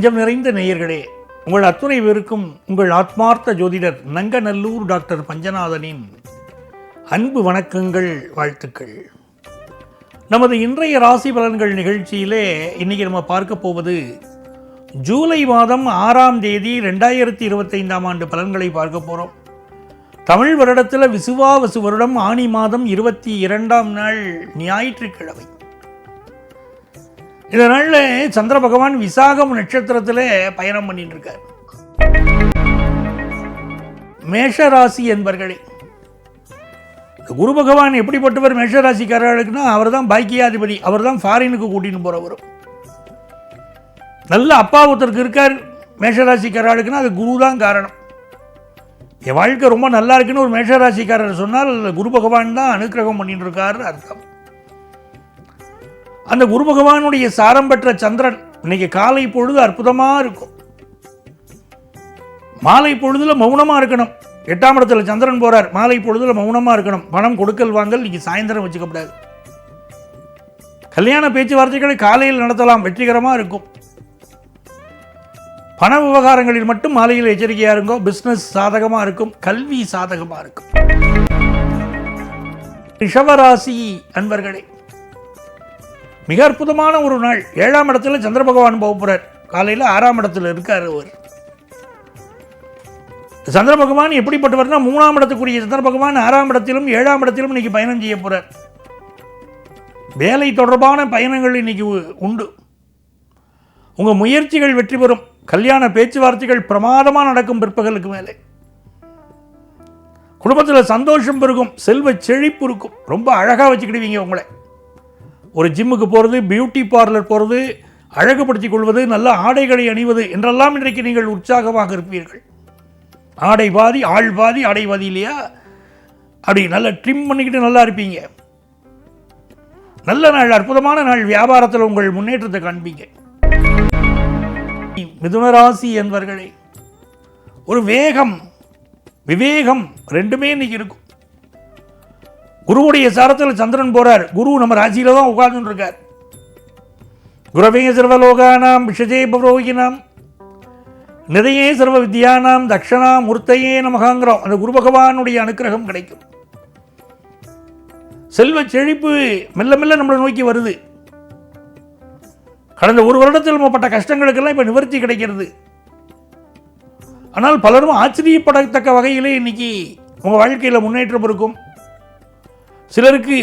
நெஞ்சம் நிறைந்த நேயர்களே உங்கள் அத்துணை பேருக்கும் உங்கள் ஆத்மார்த்த ஜோதிடர் நங்கநல்லூர் டாக்டர் பஞ்சநாதனின் அன்பு வணக்கங்கள் வாழ்த்துக்கள். நமது இன்றைய ராசி பலன்கள் நிகழ்ச்சியிலே இன்னைக்கு நம்ம பார்க்க போவது ஜூலை மாதம் ஆறாம் தேதி ரெண்டாயிரத்தி இருபத்தைந்தாம் ஆண்டு பலன்களை பார்க்க போகிறோம் தமிழ் வருடத்தில் விசுவாவசு வருடம் ஆனி மாதம் இருபத்தி இரண்டாம் நாள் ஞாயிற்றுக்கிழமை. இதனால் சந்திர பகவான் விசாகம் நட்சத்திரத்தில் பயணம் பண்ணிட்டு இருக்கார் மேஷராசி என்பர்களே குரு பகவான் எப்படிப்பட்டவர் மேஷராசிக்காரர்களுக்குன்னா அவர் தான் பாக்கியாதிபதி அவர் தான் ஃபாரினுக்கு கூட்டின்னு போகிறவரும் நல்ல அப்பா ஒருத்தருக்கு இருக்கார் மேஷராசிக்காரர்களுக்குன்னா அது குரு தான் காரணம். என் வாழ்க்கை ரொம்ப நல்லா இருக்குன்னு ஒரு மேஷராசிக்காரர் சொன்னால் குரு பகவான் தான் அனுக்கிரகம் பண்ணிட்டு இருக்காருன்னு அர்த்தம். அந்த குரு பகவானுடைய சாரம் பெற்ற சந்திரன் இன்னைக்கு காலை பொழுது அற்புதமாக இருக்கும். மாலை பொழுதுல மௌனமாக இருக்கணும். எட்டாம் இடத்துல சந்திரன் போறார். மாலை பொழுதுல மௌனமாக இருக்கணும். பணம் கொடுக்கல் வாங்கல் இன்னைக்கு சாயந்தரம் வச்சுக்கப்படாது. கல்யாண பேச்சுவார்த்தைகளை காலையில் நடத்தலாம். வெற்றிகரமாக இருக்கும். பண விவகாரங்களில் மட்டும் மாலையில் எச்சரிக்கையாக இருங்கோ. பிஸ்னஸ் சாதகமாக இருக்கும். கல்வி சாதகமாக இருக்கும். ரிஷவராசி அன்பர்களே மிக அற்புதமான ஒரு நாள். ஏழாம் இடத்துல சந்திர பகவான் போக போகிறார் காலையில் ஆறாம் இடத்துல இருக்கார் அவர். சந்திர பகவான் எப்படிப்பட்டவர்னா மூணாம் இடத்துக்குரிய சந்திர பகவான் ஆறாம் இடத்திலும் ஏழாம் இடத்திலும் இன்னைக்கு பயணம் செய்ய போகிறார் வேலை தொடர்பான பயணங்கள் இன்னைக்கு உ- உண்டு. உங்கள் முயற்சிகள் வெற்றி பெறும். கல்யாண பேச்சுவார்த்தைகள் பிரமாதமாக நடக்கும் பிற்பகலுக்கு மேலே. குடும்பத்தில் சந்தோஷம் பெருகும். செல்வ செழிப்பு இருக்கும். ரொம்ப அழகாக வச்சுக்கிடுவீங்க உங்களை. ஒரு ஜிம்முக்கு போகிறது பியூட்டி பார்லர் போகிறது அழகுபடுத்திக் கொள்வது நல்ல ஆடைகளை அணிவது என்றெல்லாம் இன்றைக்கு நீங்கள் உற்சாகமாக இருப்பீர்கள். ஆடை பாதி ஆள் பாதி ஆடை பாதி இல்லையா? அப்படி நல்லா ட்ரிம் பண்ணிக்கிட்டு நல்லா இருப்பீங்க. நல்ல நாள் அற்புதமான நாள் வியாபாரத்தில் உங்கள் முன்னேற்றத்தை காண்பீங்க. மிதுனராசி என்பவர்களே ஒரு வேகம் விவேகம் ரெண்டுமே இன்னைக்கு இருக்கும். குருவுடைய சாரத்தில் சந்திரன் போறார். குரு நம்ம ராசியில தான் உட்கார்ந்துட்டு இருக்கார் குரவே சர்வலோகானாம் விஷஜே பரோகினாம். நிறையே சர்வ வித்யானாம் தக்ஷணா மூர்த்தையே நமகாங்கிறோம். அந்த குரு பகவானுடைய அனுக்கிரகம் கிடைக்கும். செல்வ செழிப்பு மெல்ல மெல்ல நம்மளை நோக்கி வருது. கடந்த ஒரு வருடத்தில் நம்ம பட்ட கஷ்டங்களுக்கெல்லாம் இப்போ நிவர்த்தி கிடைக்கிறது. ஆனால் பலரும் ஆச்சரியப்படத்தக்க வகையிலே இன்னைக்கு உங்கள் வாழ்க்கையில் முன்னேற்றம் இருக்கும். சிலருக்கு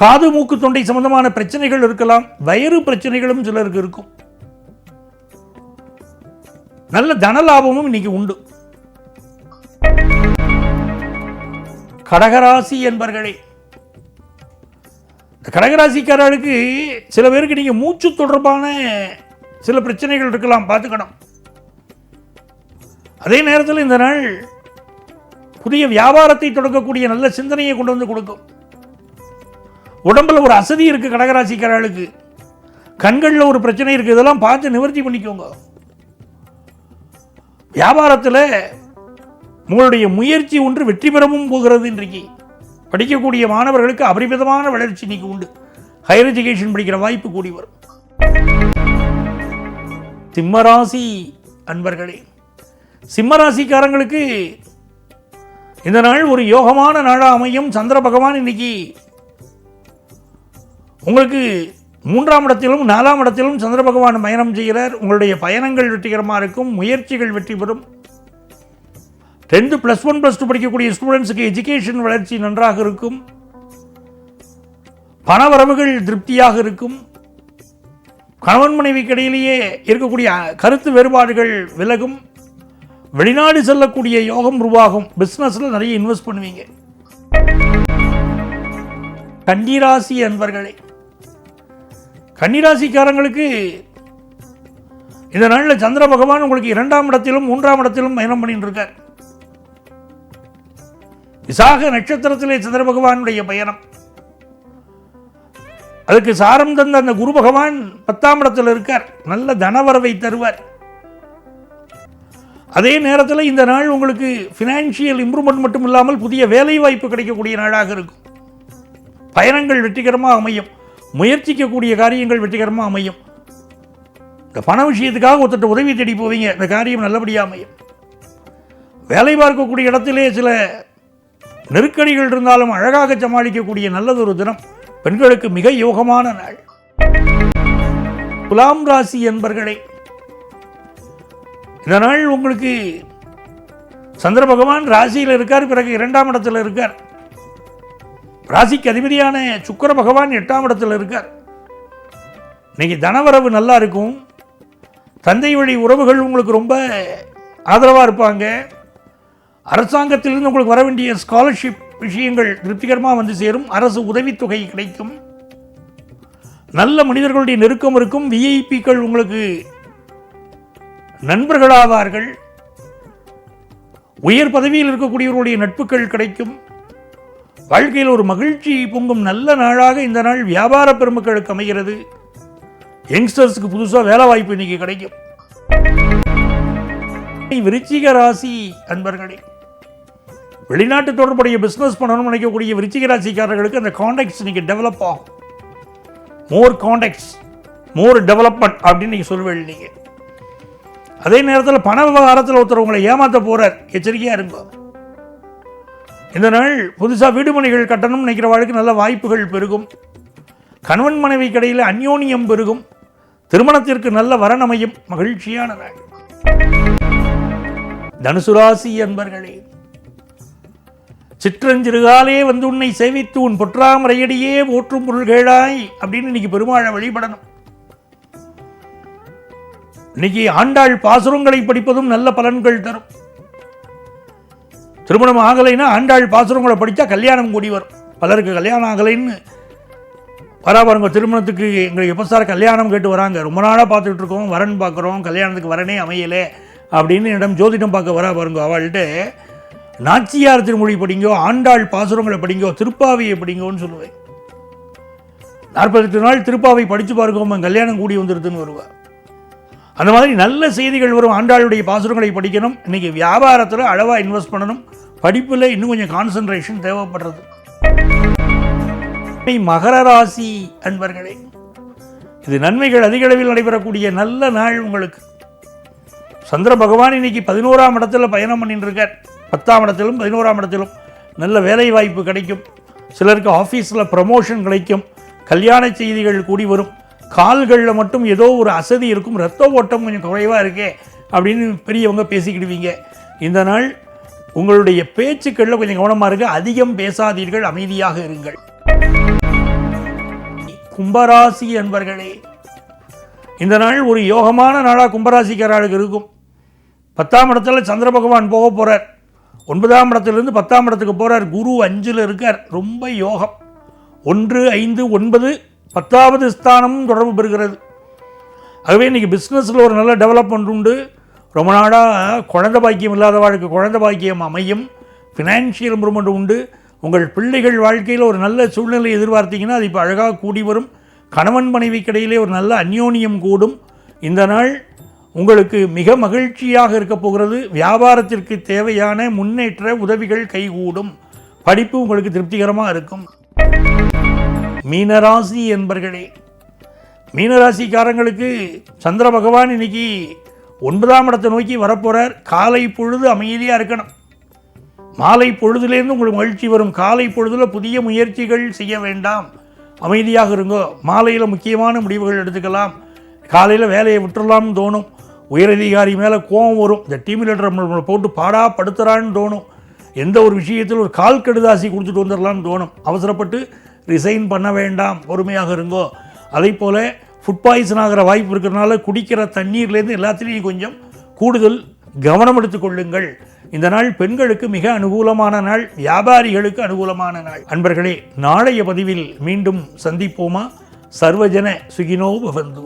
காது மூக்கு தொண்டை சம்பந்தமான பிரச்சனைகள் இருக்கலாம். வயிறு பிரச்சனைகளும் சிலருக்கு இருக்கும். நல்ல தன லாபமும் இன்னைக்கு உண்டு. கடகராசி என்பர்களே கடகராசிக்காரர்களுக்கு சில பேருக்கு நீங்க மூச்சு தொடர்பான சில பிரச்சனைகள் இருக்கலாம் பார்த்துக்கணும். அதே நேரத்தில் இந்த நாள் புதிய வியாபாரத்தை தொடங்கக்கூடிய நல்ல சிந்தனையை கொண்டு வந்து கொடுக்கும். உடம்புல ஒரு அசதி இருக்கு கடகராசிக்காரர்களுக்கு. கண்களில் ஒரு பிரச்சனை இருக்கு இதெல்லாம் பார்த்து நிவர்த்தி பண்ணிக்கோங்க. வியாபாரத்தில் உங்களுடைய முயற்சி ஒன்று வெற்றி பெறவும் போகிறது இன்றைக்கு. படிக்கக்கூடிய மாணவர்களுக்கு அபரிமிதமான வளர்ச்சி இன்னைக்கு உண்டு. ஹையர் எஜுகேஷன் படிக்கிற வாய்ப்பு கூடி வரும். சிம்மராசி அன்பர்களே சிம்மராசிக்காரங்களுக்கு இந்த நாள் ஒரு யோகமான நாளாக அமையும். சந்திர பகவான் இன்னைக்கு உங்களுக்கு மூன்றாம் இடத்திலும் நாலாம் இடத்திலும் சந்திர பகவான் பயணம் செய்கிறார். உங்களுடைய பயணங்கள் வெற்றிகரமாக இருக்கும். முயற்சிகள் வெற்றி பெறும். Tenth plus one plus two படிக்கக்கூடிய ஸ்டூடெண்ட்ஸுக்கு எஜுகேஷன் வளர்ச்சி நன்றாக இருக்கும். பணவரவுகள் திருப்தியாக இருக்கும். கணவன் மனைவிக்கு இடையிலேயே இருக்கக்கூடிய கருத்து வேறுபாடுகள் விலகும். வெளிநாடு செல்லக்கூடிய யோகம் உருவாகும் பிஸ்னஸில் நிறைய இன்வெஸ்ட் பண்ணுவீங்க. கன்னிராசி அன்பர்களே கன்னிராசிக்காரங்களுக்கு இந்த நாளில் சந்திர பகவான் உங்களுக்கு இரண்டாம் இடத்திலும் மூன்றாம் இடத்திலும் பயணம் பண்ணிட்டு இருக்கார் விசாக நட்சத்திரத்திலே சந்திர பகவானுடைய பயணம். அதுக்கு சாரம் தந்த அந்த குரு பகவான் பத்தாம் இடத்தில் இருக்கார். நல்ல தனவரவை தருவார். அதே நேரத்தில் இந்த நாள் உங்களுக்கு ஃபினான்ஷியல் இம்ப்ரூவ்மெண்ட் மட்டும் இல்லாமல் புதிய வேலை வாய்ப்பு கிடைக்கக்கூடிய நாளாக இருக்கும். பயணங்கள் வெற்றிகரமாக அமையும். முயற்சிக்கக்கூடிய காரியங்கள் வெற்றிகரமாக அமையும். இந்த பண விஷயத்துக்காக ஒருத்தட்ட உதவி தேடி போவீங்க. இந்த காரியம் நல்லபடியாக அமையும். வேலை பார்க்கக்கூடிய இடத்திலே சில நெருக்கடிகள் இருந்தாலும் அழகாக சமாளிக்கக்கூடிய நல்லதொரு தினம் பெண்களுக்கு மிக யோகமான நாள். துலாம் ராசி என்பர்களே இந்த நாள் உங்களுக்கு சந்திர பகவான் ராசியில் இருக்கார் பிறகு இரண்டாம் இடத்தில் இருக்கார். ராசிக்கு அதிபதியான சுக்கிர பகவான் எட்டாம் இடத்தில் இருக்கார். இன்னைக்கு தனவரவு நல்லா இருக்கும். தந்தை வழி உறவுகள் உங்களுக்கு ரொம்ப ஆதரவாக இருப்பாங்க. அரசாங்கத்திலிருந்து உங்களுக்கு வர வேண்டிய ஸ்காலர்ஷிப் விஷயங்கள் திருப்திகரமாக வந்து சேரும். அரசு உதவித்தொகை கிடைக்கும். நல்ல மனிதர்களுடைய நெருக்கம் இருக்கும். விஐபிக்கள் உங்களுக்கு நண்பர்களாவார்கள். உயர் பதவியில் இருக்கக்கூடியவருடைய நட்புகள் கிடைக்கும். வாழ்க்கையில் ஒரு மகிழ்ச்சி பொங்கும் நல்ல நாளாக இந்த நாள் வியாபார பெருமக்களுக்கு அமைகிறது. யங்ஸ்டர்ஸ்க்கு புதுசாக வேலை வாய்ப்பு இன்னைக்கு கிடைக்கும். விருச்சிக ராசி அன்பர்களே வெளிநாட்டு தொடர்புடைய பிஸ்னஸ் பண்ணணும்னு நினைக்கக்கூடிய விருச்சிக ராசிக்காரர்களுக்கு அந்த காண்டாக்ட்ஸ் நீங்கள் டெவலப் ஆகும். மோர் காண்டாக்ட்ஸ் மோர் டெவலப்மெண்ட் அப்படின்னு நீங்கள் சொல்லுவேன் நீங்கள் அதே நேரத்தில் பண விவகாரத்தில் ஒருத்தர் உங்களை ஏமாற்ற போகிறார் எச்சரிக்கையாக இருக்கும் இந்த நாள் புதுசாக வீடுமனைகள் கட்டணம் நினைக்கிற வாழ்க்கை நல்ல வாய்ப்புகள் பெருகும். கணவன் மனைவி கடையில் அந்யோன்யம் பெருகும். திருமணத்திற்கு நல்ல வரணமையும் மகிழ்ச்சியான நாள். தனுசுராசி என்பர்களே சிற்றஞ்சிறுகாலே வந்து உன்னை சேவித்து உன் பொற்றாமரையடியே போற்றும் பொருள்களாய் அப்படின்னு இன்னைக்கு பெருமாளை வழிபடணும். இன்னைக்கு ஆண்டாள் பாசுரங்களை படிப்பதும் நல்ல பலன்கள் தரும். திருமணம் ஆகலைன்னா ஆண்டாள் பாசுரங்களை படித்தா கல்யாணம் கூடி வரும். பலருக்கு கல்யாணம் ஆகலைன்னு. வரா பாருங்க திருமணத்துக்கு எங்களுக்கு எப்போ சார் கல்யாணம் கேட்டு வராங்க. ரொம்ப நாளாக பார்த்துட்டு இருக்கோம் வரன் பார்க்குறோம் கல்யாணத்துக்கு வரனே அமையலை அப்படின்னு இடம் ஜோதிடம் பார்க்க வரா பாருங்க அவள்கிட்ட நாச்சியார் திருமொழி படிங்கோ ஆண்டாள் பாசுரங்களை படிங்கோ திருப்பாவையை படிங்கோன்னு சொல்லுவேன். நாற்பத்தெட்டு நாள் திருப்பாவை படித்து பாருங்க கல்யாணம் கூடி வந்துருதுன்னு வருவாள் அந்த மாதிரி நல்ல செய்திகள் வரும். ஆண்டாளுடைய பாசுரங்களை படிக்கணும். இன்றைக்கி வியாபாரத்தில் அளவாக இன்வெஸ்ட் பண்ணணும். படிப்பில் இன்னும் கொஞ்சம் கான்சன்ட்ரேஷன் தேவைப்படுறது. மகர ராசி அன்பர்களே இது நன்மைகள் அதிக அளவில் நடைபெறக்கூடிய நல்ல நாள் உங்களுக்கு. சந்திர பகவான் இன்னைக்கு பதினோராம் இடத்துல பயணம் பண்ணிட்டு இருக்கார் பத்தாம் இடத்திலும் பதினோராம் இடத்திலும் நல்ல வேலை வாய்ப்பு கிடைக்கும். சிலருக்கு ஆஃபீஸில் ப்ரமோஷன் கிடைக்கும். கல்யாண செய்திகள் கூடி வரும். கால்களில் மட்டும் ஏதோ ஒரு அசதி இருக்கும் ரத்த ஓட்டம் கொஞ்சம் குறைவாக இருக்கே அப்படின்னு பெரியவங்க பேசிக்கிடுவீங்க. இந்த நாள் உங்களுடைய பேச்சுக்களில் கொஞ்சம் கவனமாக இருக்க அதிகம் பேசாதீர்கள் அமைதியாக இருங்கள். கும்பராசி என்பர்களே இந்த நாள் ஒரு யோகமான நாளாக கும்பராசிக்காரர்களுக்கு இருக்கும். பத்தாம் இடத்துல சந்திர பகவான் போக போகிறார் ஒன்பதாம் இடத்துலேருந்து பத்தாம் இடத்துக்கு போகிறார் குரு அஞ்சில் இருக்கார். ரொம்ப யோகம். ஒன்று ஐந்து ஒன்பது பத்தாவது ஸ்தானமும் தொடர்பு பெறுகிறது. ஆகவே இன்றைக்கி பிஸ்னஸில் ஒரு நல்ல டெவலப்மெண்ட் உண்டு. ரொம்ப நாளாக குழந்த பாக்கியம் இல்லாத வாழ்க்கை குழந்த பாக்கியம் அமையும். ஃபினான்ஷியல் இம்ப்ரூவ்மெண்ட் உண்டு. உங்கள் பிள்ளைகள் வாழ்க்கையில் ஒரு நல்ல சூழ்நிலை எதிர்பார்த்தீங்கன்னா அது இப்போ அழகாக கூடி வரும். கணவன் மனைவி கிடையிலே ஒரு நல்ல அந்யோன்யம் கூடும். இந்த நாள் உங்களுக்கு மிக மகிழ்ச்சியாக இருக்க போகிறது. வியாபாரத்திற்கு தேவையான முன்னேற்ற உதவிகள் கைகூடும். படிப்பு உங்களுக்கு திருப்திகரமாக இருக்கும். மீனராசி என்பர்களே மீனராசிக்காரங்களுக்கு சந்திர பகவான் இன்னைக்கு ஒன்பதாம் இடத்தை நோக்கி வரப்போகிறார் காலை பொழுது அமைதியாக இருக்கணும். மாலை பொழுதுலேருந்து உங்களுக்கு மகிழ்ச்சி வரும். காலை பொழுதில் புதிய முயற்சிகள் செய்ய வேண்டாம். அமைதியாக இருங்கோ. மாலையில் முக்கியமான முடிவுகள் எடுத்துக்கலாம். காலையில் வேலையை விட்டுடலாம்னு தோணும். உயரதிகாரி மேலே கோபம் வரும். இந்த டீம் லீடர் நம்மளை போட்டு பாடா படுத்துறான்னு தோணும். எந்த ஒரு விஷயத்தில் ஒரு கால் கெடுதாசி கொடுத்துட்டு வந்துடலாம்னு தோணும். அவசரப்பட்டு ரிசைன் பண்ண வேண்டாம் பொறுமையாக இருங்கோ. அதே போல் ஃபுட் பாய்சன் ஆகிற வாய்ப்பு இருக்கிறனால குடிக்கிற தண்ணீர்லேருந்து எல்லாத்துலேயும் கொஞ்சம் கூடுதல் கவனம் எடுத்துக்கொள்ளுங்கள் இந்த நாள் பெண்களுக்கு மிக அனுகூலமான நாள் வியாபாரிகளுக்கு அனுகூலமான நாள். அன்பர்களே நாளைய பதிவில் மீண்டும் சந்திப்போமா? சர்வஜன சுகினோ பவந்து.